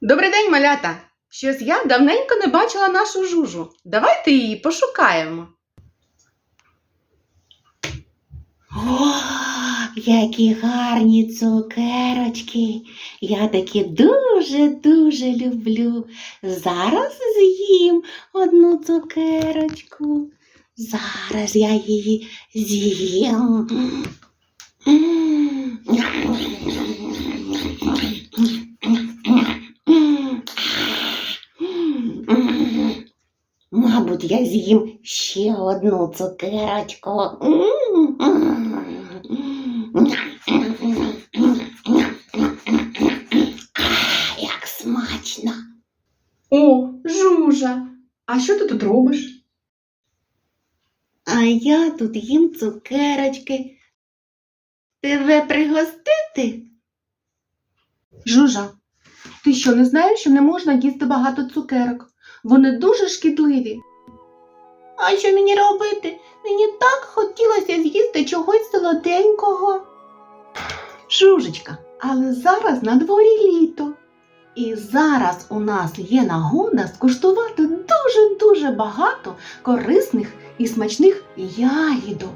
Добрий день, малята! Щось я давненько не бачила нашу жужу. Давайте її пошукаємо. О, які гарні цукерочки. Я такі дуже-дуже люблю. Зараз з'їм одну цукерочку. Зараз я її з'їм. Мабуть, я з'їм ще одну цукерочку. А, Як смачно. О, жужа! А що ти тут робиш? А я тут їм цукерочки. Тебе пригостити? Жужа, ти що не знаєш, що не можна їсти багато цукерок? Вони дуже шкідливі. А що мені робити? Мені так хотілося з'їсти чогось солоденького. Жужечка, але зараз на дворі літо. І зараз у нас є нагода скуштувати дуже-дуже багато корисних і смачних ягідок.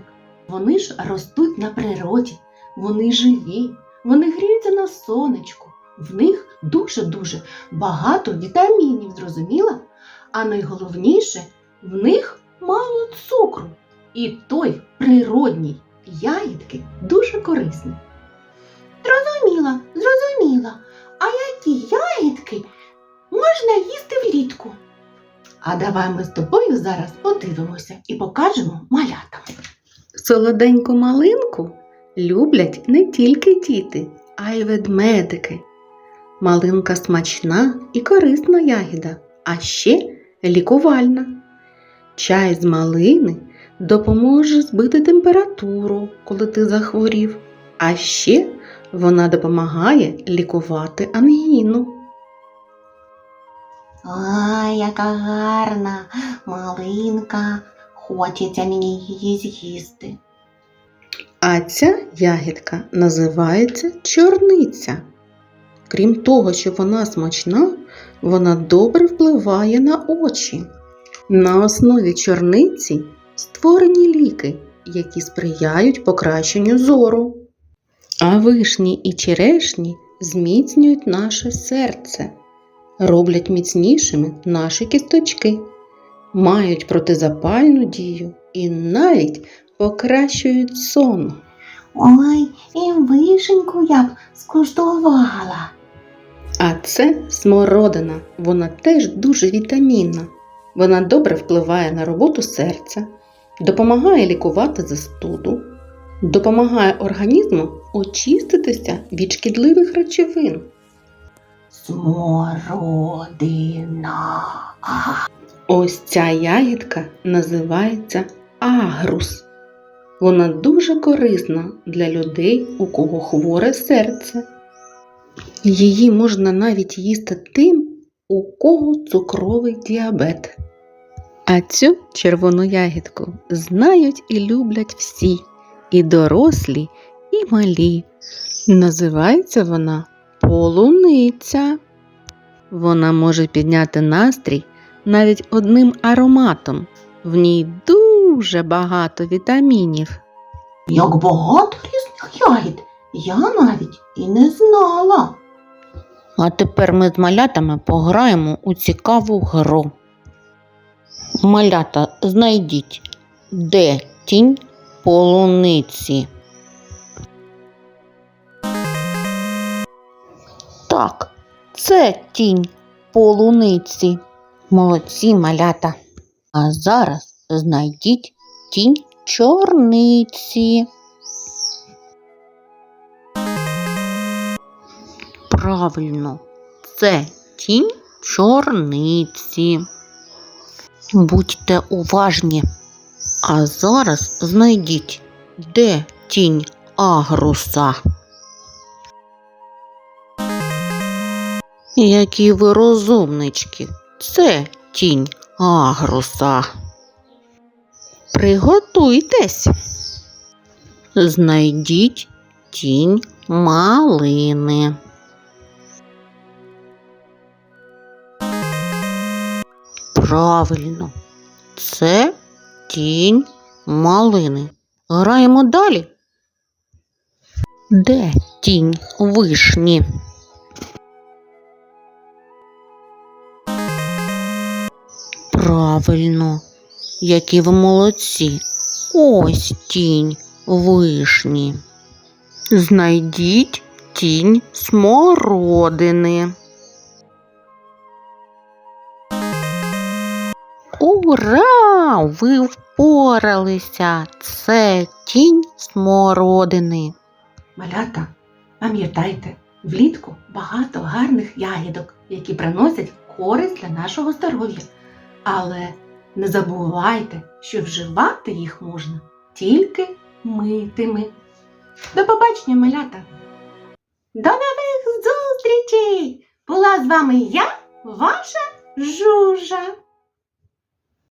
Вони ж ростуть на природі, вони живі, вони гріються на сонечку. В них дуже-дуже багато вітамінів, зрозуміла? А найголовніше, в них мало цукру. І той природній ягідки дуже корисні. Зрозуміла, зрозуміла. А які ягідки можна їсти влітку? А давай ми з тобою зараз подивимося і покажемо малятам. Солоденьку малинку люблять не тільки діти, а й ведмедики. Малинка смачна і корисна ягіда, а ще лікувальна. Чай з малини допоможе збити температуру, коли ти захворів, а ще вона допомагає лікувати ангіну. Ой, яка гарна малинка. Хочеться мені її з'їсти. А ця ягідка називається чорниця. Крім того, що вона смачна, вона добре впливає на очі. На основі чорниці створені ліки, які сприяють покращенню зору. А вишні і черешні зміцнюють наше серце, роблять міцнішими наші кісточки, мають протизапальну дію і навіть покращують сон. Ой, і вишеньку я б скуштувала. А це смородина. Вона теж дуже вітамінна. Вона добре впливає на роботу серця, допомагає лікувати застуду, допомагає організму очиститися від шкідливих речовин. Смородина. Ось ця ягідка називається агрус. Вона дуже корисна для людей, у кого хворе серце. Її можна навіть їсти тим, у кого цукровий діабет. А цю червону ягідку знають і люблять всі, і дорослі, і малі. Називається вона полуниця. Вона може підняти настрій навіть одним ароматом. В ній дуже багато вітамінів. як багато різних ягід. Я навіть і не знала. А тепер ми з малятами пограємо у цікаву гру. Малята, знайдіть, де тінь полуниці. Так, це тінь полуниці. Молодці малята. А зараз знайдіть тінь чорниці. Правильно, це тінь чорниці. Будьте уважні. А зараз знайдіть, де тінь агруса. Які ви розумнички, це тінь агруса. Приготуйтесь. Знайдіть тінь малини. Правильно, це тінь малини. Граємо далі. Де тінь вишні? Правильно, які ви молодці. Ось тінь вишні. Знайдіть тінь смородини. Ура! Ви впоралися! Це тінь смородини. Малята, пам'ятайте, влітку багато гарних ягідок, які приносять користь для нашого здоров'я. Але не забувайте, що вживати їх можна тільки митими. До побачення, малята! До нових зустрічей! Була з вами я, ваша Жужа.